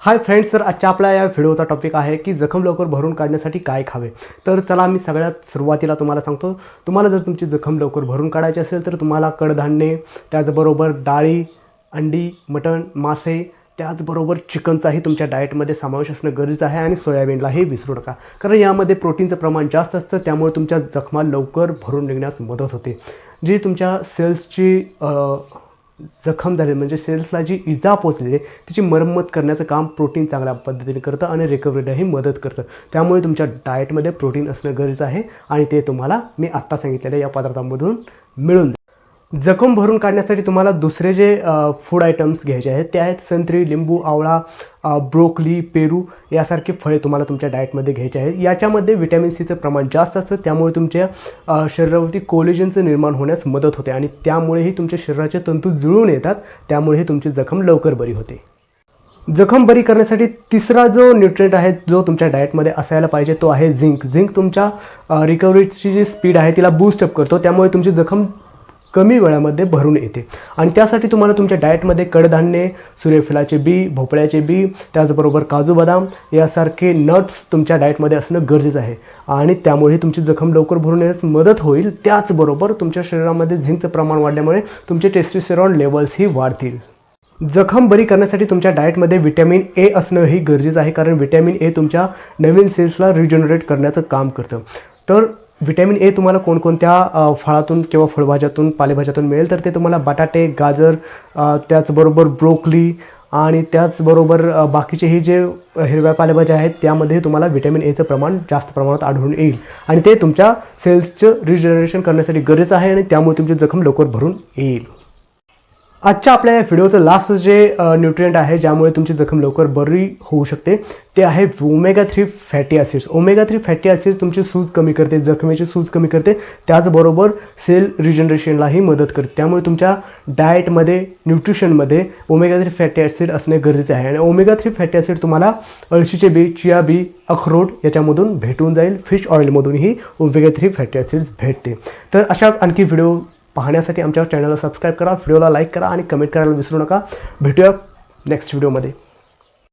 Hi friends तर आजच्या आपल्या या व्हिडिओचा टॉपिक आहे की जखम लवकर भरून काढण्यासाठी काय खावे. तर चला मी सगळ्यात सुरुवातीला तुम्हाला सांगतो. तुम्हाला जर तुमची जखम लवकर भरून काढायची असेल तर तुम्हाला कडधान्ये त्याचबरोबर डाळी अंडी मटण मासे त्याचबरोबर चिकनचाही तुमच्या डाएटमध्ये समावेश असणं गरजेचं आहे आणि सोयाबीनलाही विसरू नका. कारण यामध्ये प्रोटीनचं प्रमाण जास्त असतं त्यामुळे तुमच्या जखमा लवकर भरून निघण्यास मदत होते. जी तुमच्या सेल्सची जखम झाले म्हणजे सेल्सला जी इजा पोचलेली आहे तिची मरम्मत करण्याचं काम प्रोटीन चांगल्या पद्धतीने करतं आणि रिकव्हरीलाही मदत करतं त्यामुळे तुमच्या डाएटमध्ये प्रोटीन असणं गरजेचं आहे आणि ते तुम्हाला मी आत्ता सांगितलेल्या या पदार्थांमधून मिळून जाईल. जखम भरून काढण्यासाठी तुम्हाला दुसरे जे फूड आयटम्स घ्यायचे आहेत ते आहेत संत्री लिंबू आवळा ब्रोकली पेरू यासारखे फळे तुम्हाला तुमच्या डाएटमध्ये घ्यायचे आहेत. याच्यामध्ये व्हिटॅमिन सीचं प्रमाण जास्त असतं त्यामुळे तुमच्या शरीरावरती कोलेजनचं निर्माण होण्यास मदत होते आणि त्यामुळेही तुमच्या शरीराचे तंतू जुळून येतात त्यामुळेही तुमची जखम लवकर बरी होते. जखम बरी करण्यासाठी तिसरा जो न्यूट्रिएंट आहे जो तुमच्या डाएटमध्ये असायला पाहिजे तो आहे झिंक झिंक तुमच्या रिकव्हरीची जी स्पीड आहे तिला बूस्टअप करतो त्यामुळे तुमची जखम कमी वेळामध्ये भरून येते. आणि त्यासाठी तुम्हाला तुमच्या डाएटमध्ये कडधान्ये सूर्यफुलाचे बी भोपळ्याचे बी त्याचबरोबर काजू बदाम यासारखे नट्स तुमच्या डाएटमध्ये असणं गरजेचं आहे. आणि त्यामुळे तुमची जखम लवकर भरून येण्यास मदत होईल. त्याचबरोबर तुमच्या शरीरामध्ये झिंकचं प्रमाण वाढल्यामुळे तुमचे टेस्टिस्टेरॉन लेवल्सही वाढतील. जखम बरी करण्यासाठी तुमच्या डाएटमध्ये विटॅमिन ए असणं ही गरजेचं आहे कारण विटॅमिन ए तुमच्या नवीन सेल्सला रिजनरेट करण्याचं काम करतं. तर व्हिटॅमिन ए तुम्हाला कोणकोणत्या फळातून किंवा फळभाज्यातून पालेभाज्यातून मिळेल तर ते तुम्हाला बटाटे गाजर त्याचबरोबर ब्रोकली आणि त्याचबरोबर बाकीचे बाकीचेही जे हिरव्या पालेभाज्या आहेत त्यामध्ये तुम्हाला व्हिटॅमिन एचं प्रमाण जास्त प्रमाणात आढळून येईल. आणि ते तुमच्या सेल्सचं रिजनरेशन करण्यासाठी गरजेचं आहे आणि त्यामुळे तुमची जखम लवकर भरून येईल. आजच्या आपल्या या व्हिडिओचं लास्ट जे न्यूट्रियंट आहे ज्यामुळे तुमची जखम लवकर बरी होऊ शकते ते आहे omega three fatty acids omega three fatty acids तुमची सूज कमी करते जखमेची सूज कमी करते त्याचबरोबर सेल रिजनरेशनलाही मदत करते. त्यामुळे तुमच्या डाएटमध्ये न्यूट्रिशनमध्ये ओमेगा थ्री फॅटी ॲसिड असणे गरजेचे आहे. आणि ओमेगा थ्री फॅटी ॲसिड तुम्हाला अळशीचे बी चिया बी अखरोट याच्यामधून भेटून जाईल. फिश ऑइलमधूनही ओमेगा थ्री फॅटी ॲसिड्स भेटते. तर अशाच आणखी व्हिडिओ पाहण्यासाठी आमच्या चॅनलला सबस्क्राईब करा व्हिडिओला लाईक करा आणि कमेंट करायला विसरू नका. भेटूया नेक्स्ट व्हिडिओमध्ये